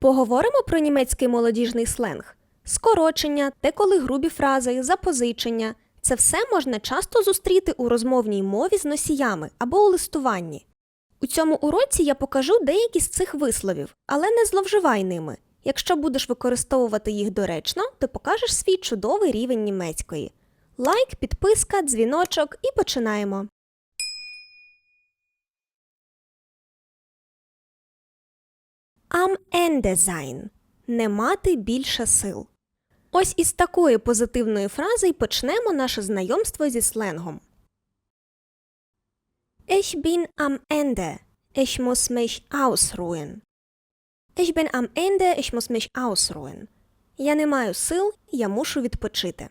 Поговоримо про німецький молодіжний сленг. Скорочення, те, коли грубі фрази, запозичення це все можна часто зустріти у розмовній мові з носіями або у листуванні. У цьому уроці я покажу деякі з цих висловів, але не зловживай ними. Якщо будеш використовувати їх доречно, то покажеш свій чудовий рівень німецької. Лайк, підписка, дзвіночок і починаємо. Am Ende sein – не мати більше сил. Ось із такої позитивної фрази й почнемо наше знайомство зі сленгом. Ich bin am Ende. Ich muss mich ausruhen. Ich bin am Ende. Ich muss mich ausruhen. Я не маю сил, я мушу відпочити.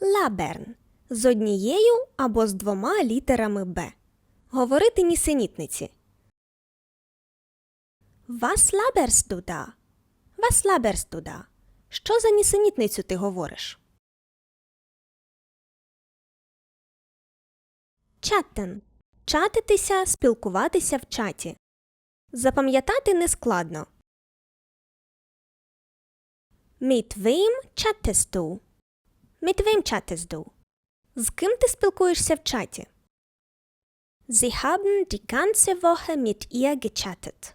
Labern – з однією або з двома літерами Б. Говорити нісенітниці. Du da? Was laberst du da? Що за нісенітницю ти говориш? Chatten – чатитися, спілкуватися в чаті. Запам'ятати нескладно. Mit wem chattest du? З ким ти спілкуєшся в чаті? Sie haben die ganze Woche mit ihr gechattet.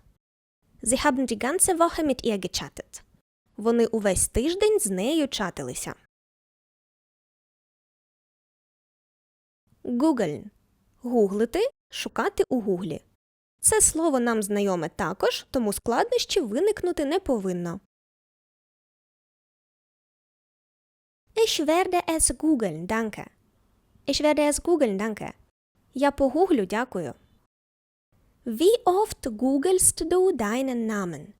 Sie haben die ganze Woche mit ihr gechattet. Вони увесь тиждень з нею чатилися. Google – гуглити, шукати у гуглі. Це слово нам знайоме також, тому складнощів виникнути не повинно. Ich werde es googeln, danke. Ich werde es googeln, danke. Я погуглю, дякую. Wie oft googelst du deinen Namen?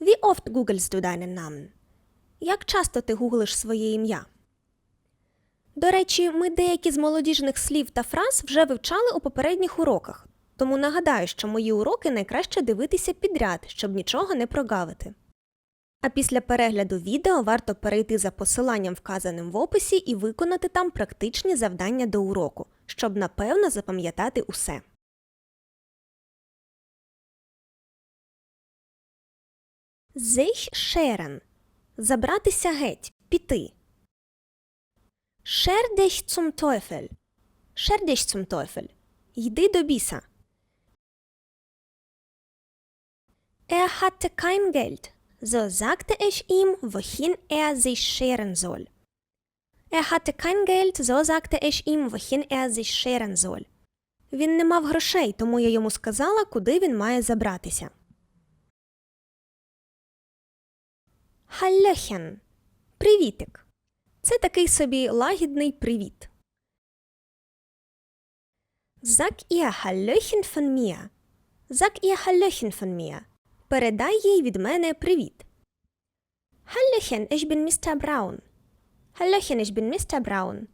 Wie oft googelst du deinen Namen? Як часто ти гуглиш своє ім'я? До речі, ми деякі з молодіжних слів та фраз вже вивчали у попередніх уроках, тому нагадаю, що мої уроки найкраще дивитися підряд, щоб нічого не прогавити. А після перегляду відео варто перейти за посиланням, вказаним в описі, і виконати там практичні завдання до уроку, щоб напевно запам'ятати усе. Sich scheren – забратися геть, піти. Scher dich zum Teufel. Scher dich. Йди до біса. Er hatte kein Geld. So sagte ich ihm, wohin er sich scheren soll. Er hatte kein Geld, so sagte ich ihm, wohin er sich scheren soll. Він не мав грошей, тому я йому сказала, куди він має забратися. Халльохен. Привітик. Це такий собі лагідний привіт. Sag ihr Hallöchen von mir. Sag ihr Hallöchen von mir. Передай їй від мене привіт. Hallöchen, ich bin Mr. Braun. Hallöchen, ich bin Mr. Braun.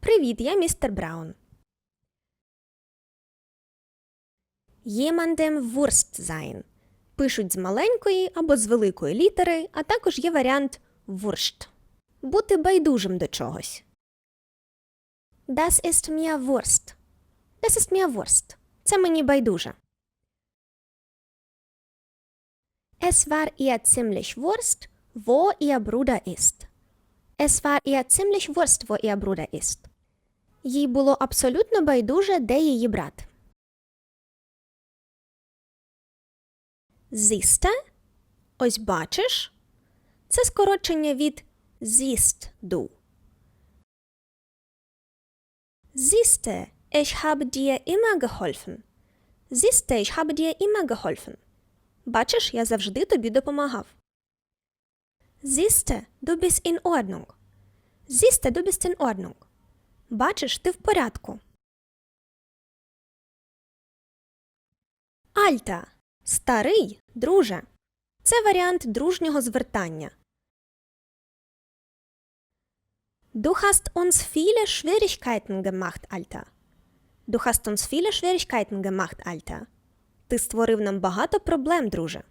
Привіт, я містер Браун. Jemandem Wurst sein. Пишуть з маленької або з великої літери, а також є варіант Wurst. Бути байдужим до чогось. Das ist mir Wurst. Das ist mir Wurst. Це мені байдуже. Es war ihr ziemlich Wurst, wo ihr Bruder ist. Es war ihr ziemlich Wurst, wo ihr Bruder ist. Їй було абсолютно байдуже, де її брат. Зісте? Ось бачиш? Це скорочення від siehst du. Siehste, ich habe dir immer geholfen. Siehste, ich habe dir immer geholfen. Бачиш, я завжди тобі допомагав. Siehste, du bist in Ordnung. Siehste, du bist in Ordnung. Бачиш, ти в порядку. Альта. Старий, друже. Це варіант дружнього звертання. Du hast uns viele Schwierigkeiten gemacht, Alter. Du hast uns viele Schwierigkeiten gemacht, Alter. Ти створив нам багато проблем, друже.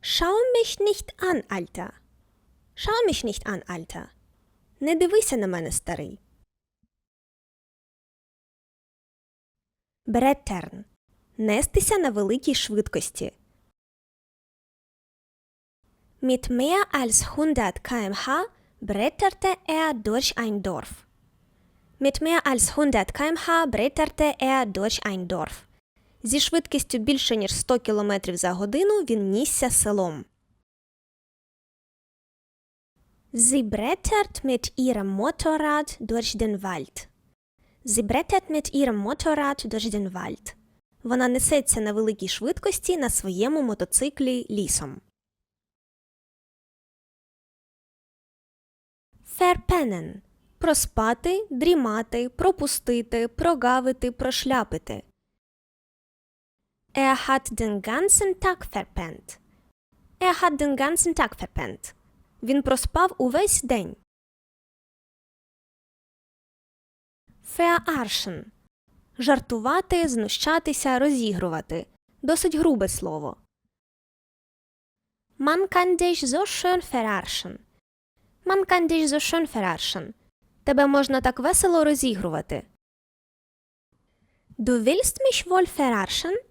Schau mich nicht an, Alter. Schau mich nicht an, Alter. Не дивися на мене, старий. Бретерн. нестися на великій швидкості. Mit mehr als 100 km/h bretterte er durch ein Dorf. Mit mehr als 100 km/h bretterte er durch ein Dorf. Зі швидкістю більше ніж 100 км за годину він нісся селом. Sie brettert mit ihrem Motorrad durch den Wald. Sie brettert mit ihrem Motorrad durch. Вона несеться на великій швидкості на своєму мотоциклі лісом. Verpennen – проспати, дрімати, пропустити, прогавити, прошляпити. Er hat den ganzen Tag verpennt. Er hat den ganzen Tag verpennt. Він проспав увесь день. Verarschen – жартувати, знущатися, розігрувати. Досить грубе слово. Man kann dich so schön verarschen. Man kann dich so schön verarschen. Тебе можна так весело розігрувати. Du willst mich wohl verarschen?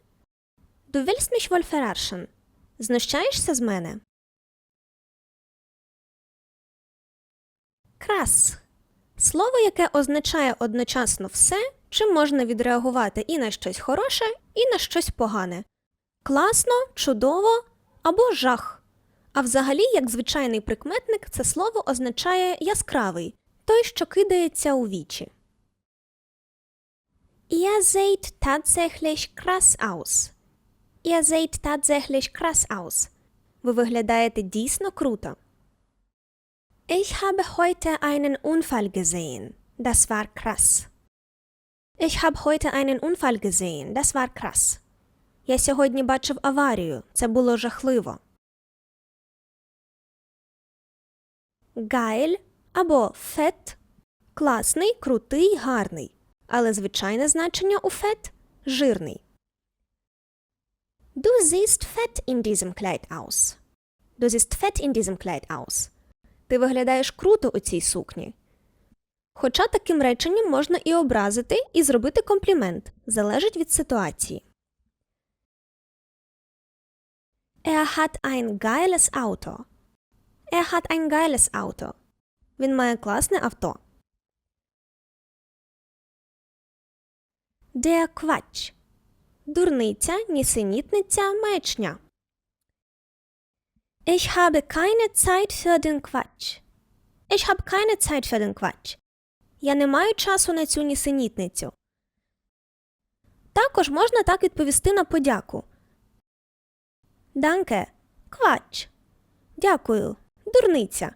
Du willst mich wohl verarschen? Знущаєшся з мене? Крас. Слово, яке означає одночасно все, чим можна відреагувати і на щось хороше, і на щось погане. Класно, чудово або жах. А взагалі, як звичайний прикметник, це слово означає яскравий, той, що кидається у вічі. Ihr seht tatsächlich krass aus. Ihr seht tatsächlich krass aus. Ви виглядаєте дійсно круто. Ich habe heute einen Unfall gesehen. Das war krass. Ich habe heute einen Unfall gesehen. Das war krass. Я сьогодні бачив аварію. Це було жахливо. Geil або фет – класний, крутий, гарний. Але звичайне значення у фет – жирний. Du siehst fett in diesem Kleid aus. Du siehst fett in diesem Kleid aus. Ти виглядаєш круто у цій сукні. Хоча таким реченням можна і образити, і зробити комплімент. Залежить від ситуації. Er hat ein geiles Auto. Er hat ein geiles Auto. Він має класне авто. Der Quatsch. Дурниця, нісенітниця, маячня. Ich habe keine Zeit für den Quatsch. Ich habe keine Zeit für den Quatsch. Я не маю часу на цю нісенітницю. Також можна так відповісти на подяку. Данке. Квач. Дякую. Дурниця.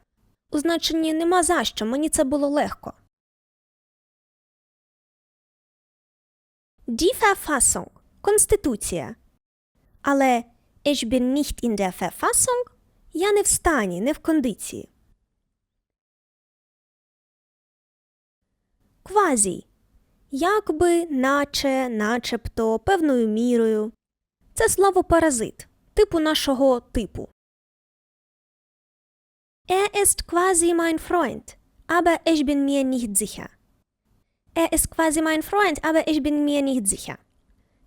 У значенні нема за що, мені це було легко. Die Verfassung – Конституція. Але ich bin nicht in der Verfassung – я не в стані, не в кондиції. Квазі. Якби, наче, начебто, певною мірою. Це слово паразит, типу нашого типу. Er ist quasi mein Freund, aber ich bin mir nicht sicher. Er ist quasi mein Freund, aber ich bin mir nicht sicher.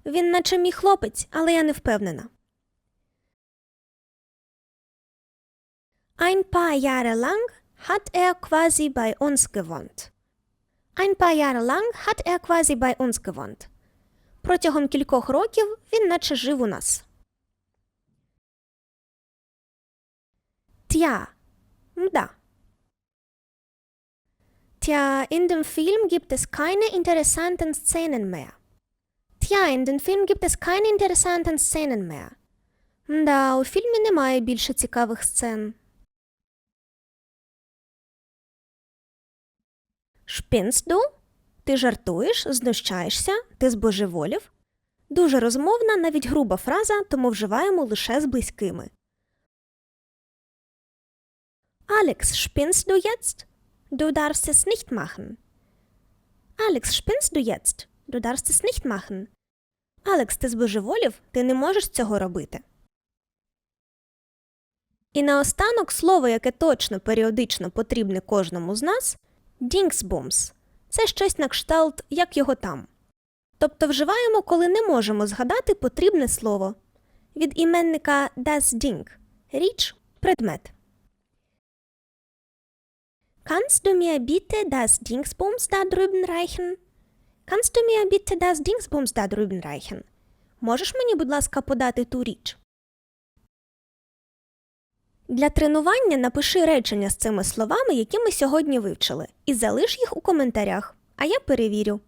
Він наче мій хлопець, але я не впевнена. Ein paar Jahre lang hat er quasi bei uns gewohnt. Ein paar Jahre lang hat er quasi bei uns gewohnt. Протягом кількох років він наче жив у нас. Tja, mda. Tja, in dem Film gibt es keine interessanten Szenen mehr. Tja, in dem Film gibt es keine interessanten Szenen mehr. Мда, у фільмі немає більше цікавих сцен. Шпінст ду? Ти жартуєш, знущаєшся, ти збожеволів? Дуже розмовна, навіть груба фраза, тому вживаємо лише з близькими. Алекс, spinnst du jetzt? Du darfst es nicht machen. Алекс, spinnst du jetzt? Du darfst es nicht machen. Алекс, ти збожеволів? Ти не можеш цього робити. І наостанок слово, яке точно періодично потрібне кожному з нас Дінксбумс. Це щось на кшталт, як його там. тобто вживаємо, коли не можемо згадати потрібне слово. Від іменника das Ding – річ, предмет. Kannst du mir bitte das Dingsbums da drüben reichen? Du mir bitte das Dingsbums da drüben reichen? Можеш мені, будь ласка, подати ту річ? Для тренування напиши речення з цими словами, які ми сьогодні вивчили, і залиш їх у коментарях, а я перевірю.